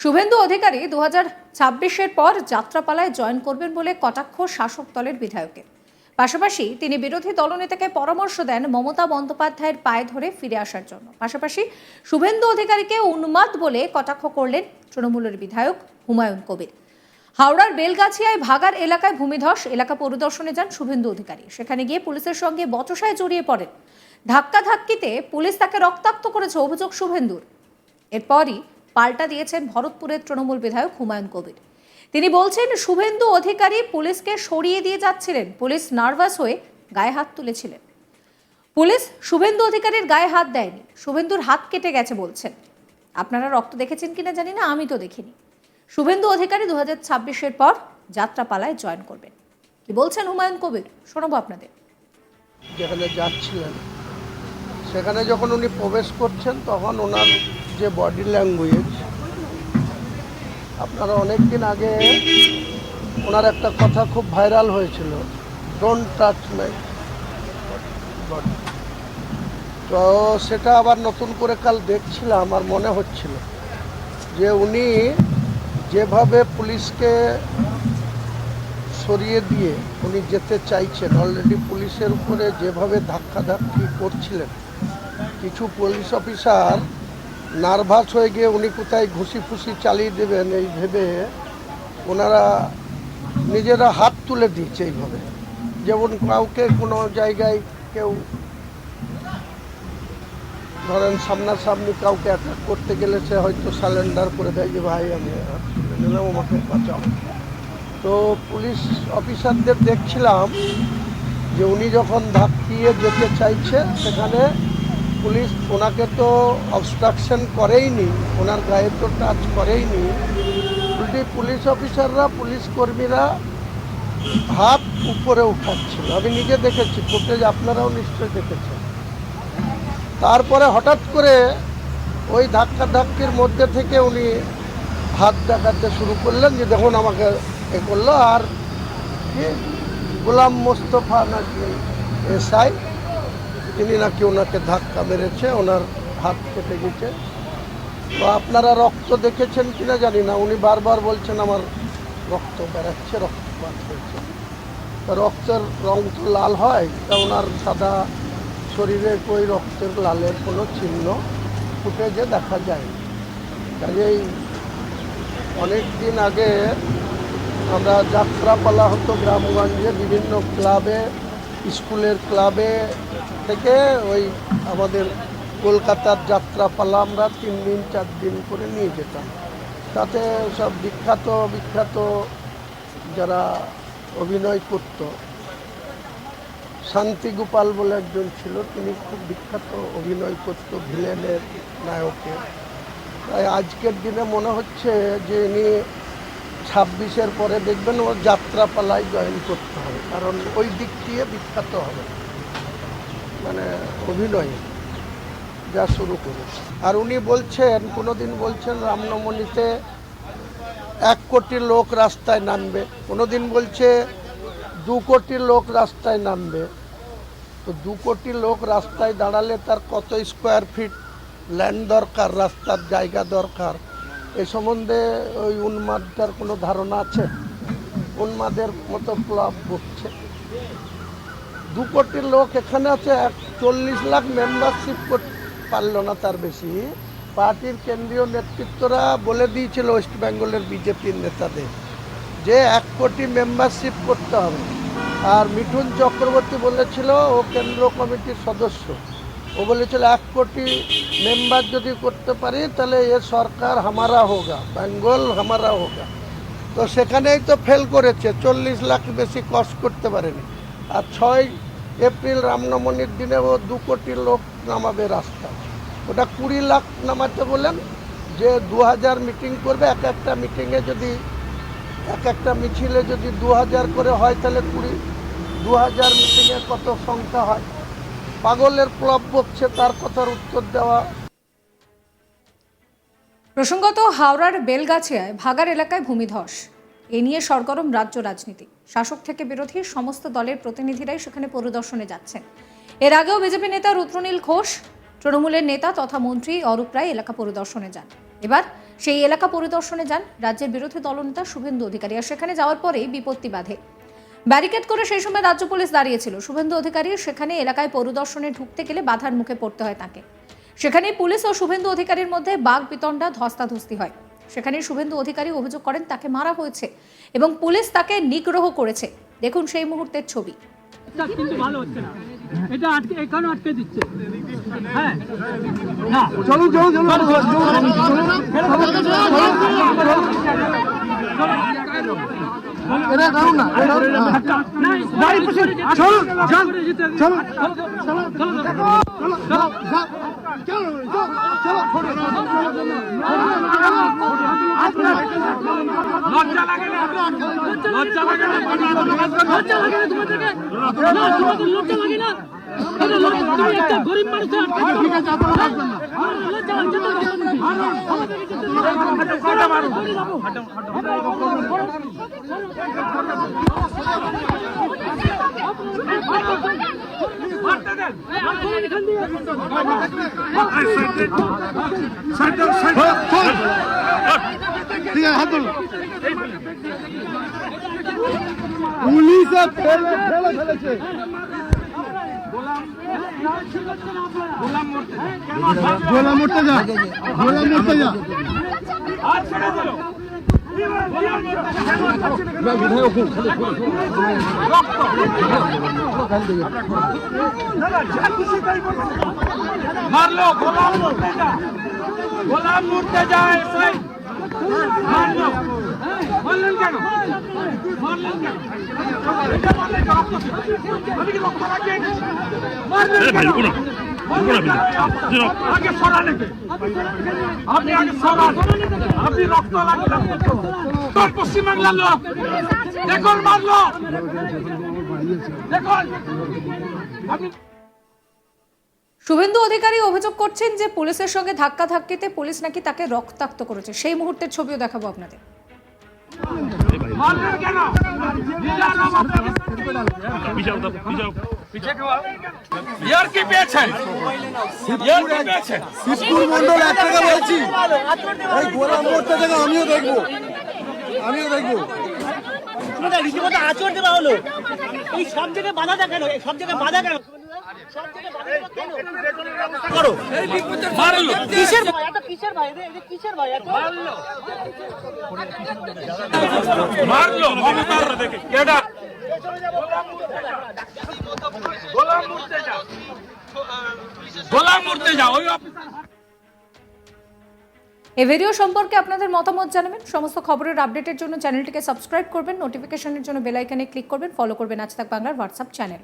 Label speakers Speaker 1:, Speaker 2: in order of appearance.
Speaker 1: শুভেন্দু অধিকারী দু হাজার ছাব্বিশের পর যাত্রাপালায় জয়েন করবেন বলে কটাক্ষ শাসক দলের বিধায়কের। পাশাপাশি তিনি বিরোধী দলনেতাকে পরামর্শ দেন মমতা বন্দ্যোপাধ্যায়ের পায়ে ধরে ফিরে আসার জন্য। পাশাপাশি শুভেন্দু অধিকারীকে উন্মাদ বলে কটাক্ষ করলেন তৃণমূলের বিধায়ক হুমায়ুন কবির। হাওড়ার বেলগাছিয়ায় ভাগার এলাকায় ভূমিধস এলাকা পরিদর্শনে যান শুভেন্দু অধিকারী। সেখানে গিয়ে পুলিশের সঙ্গে বচসায় জড়িয়ে পড়েন। ধাক্কা ধাক্কিতে পুলিশ তাকে রক্তাক্ত করেছে অভিযোগ শুভেন্দুর। এরপরই পাল্টা দিয়েছেন ভরতপুরের তৃণমূল বিধায়ক হুমায়ুন কবির। তিনি বলছেন, শুভেন্দু অধিকারী পুলিশকে সরিয়ে দিয়ে যাচ্ছিলেন। পুলিশ নার্ভাস হয়ে গায়ে হাত তুলেছিলেন। পুলিশ শুভেন্দু অধিকারীর গায়ে হাত দেয়নি। শুভেন্দুর হাত কেটে গেছে বলছেন। আপনারা রক্ত দেখেছেন কিনা জানি না, আমি তো দেখিনি। শুভেন্দু অধিকারী দু হাজার ছাব্বিশের পর যাত্রাপালায় জয়েন করবেন। কি বলছেন হুমায়ুন কবির? শোনাবো আপনাদের।
Speaker 2: যেখানে যাচ্ছিলেন, সেখানে যখন উনি প্রবেশ করছেন, তখন ওনার যে বডি ল্যাঙ্গুয়েজ আপনারা অনেক দিন আগে ওনার একটা কথা খুব ভাইরাল হয়েছিল ডোন্ট টাচ মাই বডি তো সেটা আবার নতুন করে কাল দেখছিলাম আর মনে হচ্ছিল যে উনি যেভাবে পুলিশকে সরিয়ে দিয়ে উনি যেতে চাইছেন অলরেডি পুলিশের উপরে যেভাবে ধাক্কাধাক্কি করছিলেন, কিছু পুলিশ অফিসার নার্ভাস হয়ে গিয়ে উনি কোথায় ঘুষি ফুসি চালিয়ে দেবেন এই ভেবে ওনারা নিজেরা হাত তুলে দিচ্ছে এইভাবে। যেমন কাউকে কোনো জায়গায় কেউ ধরেন সামনাসামনি কাউকে অ্যাটাক করতে গেলে সে হয়তো স্যালেন্ডার করে দেয় যে, ভাই, আমি আমাকে বাঁচাও। তো পুলিশ অফিসারদের দেখছিলাম যে উনি যখন ধাক্কিয়ে যেতে চাইছে, সেখানে পুলিশ ওনাকে তো অবস্ট্রাকশন করেইনি, ওনার গায়ে তো টাচ করেইনি। উল্টি পুলিশ অফিসাররা, পুলিশ কর্মীরা হাত উপরে উঠাচ্ছিল। আমি নিজে দেখেছি ফুটেজ আপনারাও নিশ্চয়ই দেখেছেন। তারপরে হঠাৎ করে ওই ধাক্কা ধাক্কির মধ্যে থেকে উনি হাত দেখাতে শুরু করলেন যে, দেখুন, আমাকে এ করল। আর কি? গোলাম মোস্তফা নাকি এসআই তিনি নাকি ওনাকে ধাক্কা মেরেছে, ওনার হাত কেটে গেছে। তো আপনারা রক্ত দেখেছেন কিনা জানি না, উনি বারবার বলছেন আমার রক্ত বেড়াচ্ছে রক্তপাত হয়েছে। রক্তের রং তো লাল হয়, তা ওনার সাদা শরীরে ওই রক্তের লালের কোনো চিহ্ন ফুটেজে দেখা যায় কাজেই অনেক দিন আগে আমরা যাত্রাপালা হতো গ্রামগঞ্জে, বিভিন্ন ক্লাবে, স্কুলের ক্লাবে থেকে ওই আমাদের কলকাতার যাত্রা যাত্রাপালা আমরা তিন দিন, চার দিন করে নিয়ে যেতাম। তাতে সব বিখ্যাত বিখ্যাত যারা অভিনয় করতো, শান্তি গোপাল বলে একজন ছিল, তিনি খুব বিখ্যাত অভিনয় করতো, ভিলেনের নায়কে। তাই আজকের দিনে মনে হচ্ছে যে ইনি ছাব্বিশের পরে দেখবেন ওর যাত্রাপালায় জয়েন করতে হবে, কারণ ওই দিক দিয়ে বিখ্যাত হবে। মানে অভিনয় যা শুরু করেছে। আর উনি বলছেন, কোনোদিন বলছেন রামনবমীতে এক কোটি লোক রাস্তায় নামবে। কোনোদিন বলছে দু কোটি লোক রাস্তায় নামবে। তো দু কোটি লোক রাস্তায় দাঁড়ালে তার কত স্কোয়ার ফিট ল্যান্ড দরকার, রাস্তার জায়গা দরকার? এ সম্বন্ধে ওই উন্মাদটার কোনো ধারণা আছে? উন্মাদের মতো প্লাব বকছে দু কোটি লোক এখানে আছে, এক চল্লিশ লাখ মেম্বারশিপ পারল না তার বেশি। পার্টির কেন্দ্রীয় নেতৃত্বরা বলে দিয়েছিল ওয়েস্ট বেঙ্গলের বিজেপির নেতাদের যে এক কোটি মেম্বারশিপ করতে হবে। আর মিঠুন চক্রবর্তী বলেছিল, ও কেন্দ্র কমিটির সদস্য। ও বলেছিল, এক কোটি মেম্বার যদি করতে পারি, তাহলে এ সরকার হামারা হোগা, বেঙ্গল হামারা হোগা। তো সেখানেই তো ফেল করেছে, চল্লিশ লাখ বেশি কষ্ট করতে পারেনি। আর ছয় এপ্রিল রামনবমীর দিনে ও দু কোটি লোক নামাবে রাস্তা ওটা কুড়ি লাখ নামাতে বলেন যে দু হাজার মিটিং করবে, এক একটা মিটিংয়ে যদি, এক একটা মিছিলে যদি দু হাজার করে হয়, তাহলে কুড়ি, দু হাজার মিটিংয়ে কত সংখ্যা হয়? পাগলের ক্লব বকছে, তার কথার উত্তর দেওয়া।
Speaker 1: প্রসঙ্গত হাওড়ার বেলগাছিয়ায় ভাগার এলাকায় ভূমিধস। এ নিয়ে সরগরম রাজ্য রাজনীতি। শাসক থেকে বিরোধী সমস্ত দলের প্রতিনিধিরাই সেখানে পরিদর্শনে যাচ্ছেন। এর আগেও বিজেপি নেতা রুদ্রনীল ঘোষ, তৃণমূলের নেতা তথা মন্ত্রী অরূপ রায় এলাকা পরিদর্শনে যান। এবার সেই এলাকা পরিদর্শনে যান রাজ্যের বিরোধী দলনেতা শুভেন্দু অধিকারী। আর সেখানে যাওয়ার পরেই বিপত্তি বাধে। ব্যারিকেড করে সেই সময় রাজ্য পুলিশ দাঁড়িয়েছিল। শুভেন্দু অধিকারী সেখানে এলাকায় পরিদর্শনে ঢুকতে গেলে বাধার মুখে পড়তে হয় তাকে। সেখানেই পুলিশ ও শুভেন্দু অধিকারীর মধ্যে বাঘ, বিতণ্ডা, ধস্তাধস্তি হয়। সেখানে শুভেন্দু অধিকারী অভিযোগ করেন তাকে মারা হয়েছে এবং পুলিশ তাকে নিগ্রহ করেছে। দেখুন সেই মুহূর্তের ছবি।
Speaker 3: এটা কিন্তু ভালো হচ্ছে না। এটা আটকে এখানে আটকে দিচ্ছে। হ্যাঁ। চলো
Speaker 4: চলো চলো চলো এটা দাও দাও না।
Speaker 3: গাড়ি পিছনে
Speaker 4: চলো, চলো।
Speaker 3: চলো চলো লজ্জা লাগে না লজ্জা লাগে না লজ্জা লাগে না তোমাদেরকে না তোমাদের লজ্জা লাগে না গরিব মানুষের
Speaker 4: ঠিক আছে আপনারা পুলিশে ফেলে ফেলে গোলা মরতে যা। গোলা মরতে যা
Speaker 3: মারলো গোলাম মুর্তে যা। গোলাম মুর্তে যা এসআই মারলো। মারলেন কেন মারলেন কেন এটা মারলেন কেন? রক্ত ছিল। আমি কি রক্ত লাগিয়ে এনেছি? মারলেন কেন? মারলেন কেন? আগে সরান একে। আপনি আগে সরান আপনি রক্ত লাগলেন তোর পশ্চিমবাংলার লোক দেখুন মারলো দেখুন আপনি
Speaker 1: শুভেন্দু অধিকারী অভিযোগ করছেন যে পুলিশের সঙ্গে ধাক্কা ধাক্কিতে পুলিশ নাকি তাকে রক্তাক্ত করেছে সেই মুহূর্তের ছবিও দেখাবো আপনাদের
Speaker 4: আমিও দেখব আমিও দেখব
Speaker 5: রীতিমতো আচরণ দেওয়া হলো এই সব জায়গায় বাধা দেয় কেন এই সব জায়গায় বাধা কেন?
Speaker 3: অফিসার
Speaker 1: এই ভিডিও সম্পর্কে আপনাদের মতামত জানাবেন। সমস্ত খবরের আপডেটের জন্য চ্যানেলটিকে সাবস্ক্রাইব করবেন। নোটিফিকেশনের জন্য বেল আইকনে ক্লিক করবেন। ফলো করবেন আজ তাক বাংলার হোয়াটসঅ্যাপ চ্যানেল